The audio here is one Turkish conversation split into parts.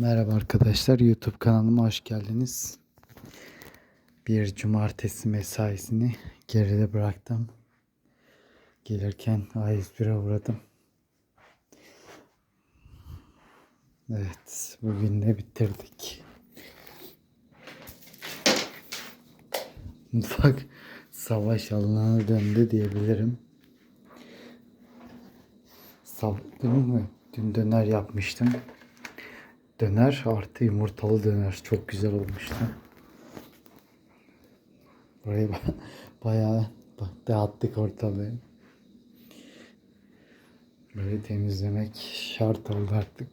Merhaba arkadaşlar YouTube kanalıma hoş geldiniz. Bir cumartesi mesaisini geride bıraktım. Gelirken A101'e uğradım. Evet bugün de bitirdik. Mutfak savaş alanına döndü diyebilirim. Sav dün mü? Dün döner yapmıştım. Döner artı yumurtalı döner. Çok güzel olmuştu. Burayı ba- bayağı ba- dağıttık ortalığı. Böyle temizlemek şart oldu artık.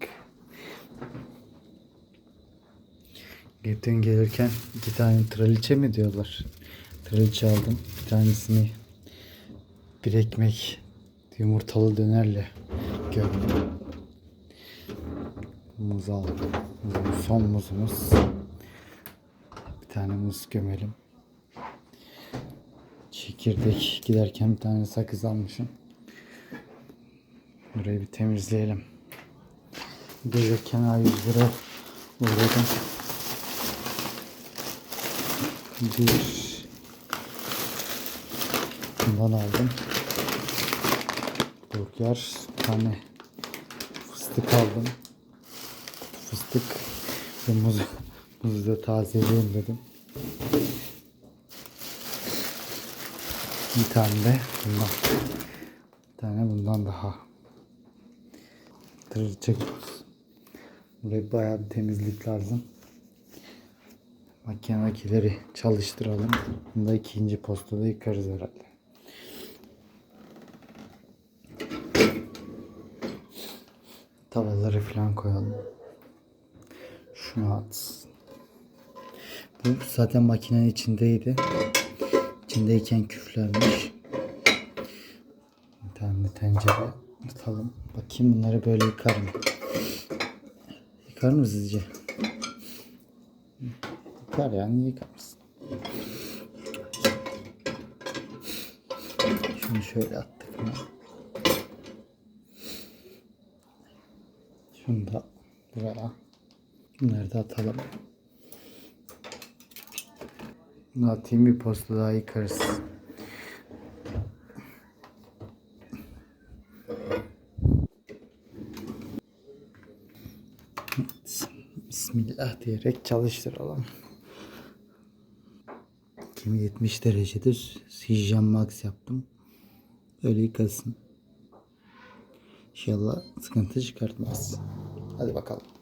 Dün gelirken iki tane traliçe mi diyorlar? Traliçe aldım. Bir tanesini bir ekmek yumurtalı dönerle gömdüm. Muz aldım. Son muzumuz. Bir tane muz gömelim. Çekirdek giderken bir tane sakız almışım. Burayı bir temizleyelim. Gelirken A100 lira uğradım. Bir bundan aldım. Burger, tane fıstık aldım fıstık ve muz, muzu da tazeleyeyim dedim. Bir tane de bundan. Bir tane bundan daha. Tırcık. Burayı bayağı bir temizlik lazım. Makinedekileri çalıştıralım. Bunu da ikinci postada yıkarız herhalde. Tavaları falan koyalım. Şunu at. Bu zaten makinenin içindeydi. İçindeyken küflenmiş. Bir tane tencere atalım. Bakayım bunları böyle yıkar mı? Yıkar mı sizce? Yıkar yani yıkamaz. Şunu şöyle attık mı? Şunu da buraya. Bunları da atalım. Bunu atayım bir posta daha yıkarız. Bismillah diyerek çalıştıralım. Kimi 70 derecedir. Hijyen max yaptım. Öyle yıkasın. İnşallah sıkıntı çıkartmaz. Hadi bakalım.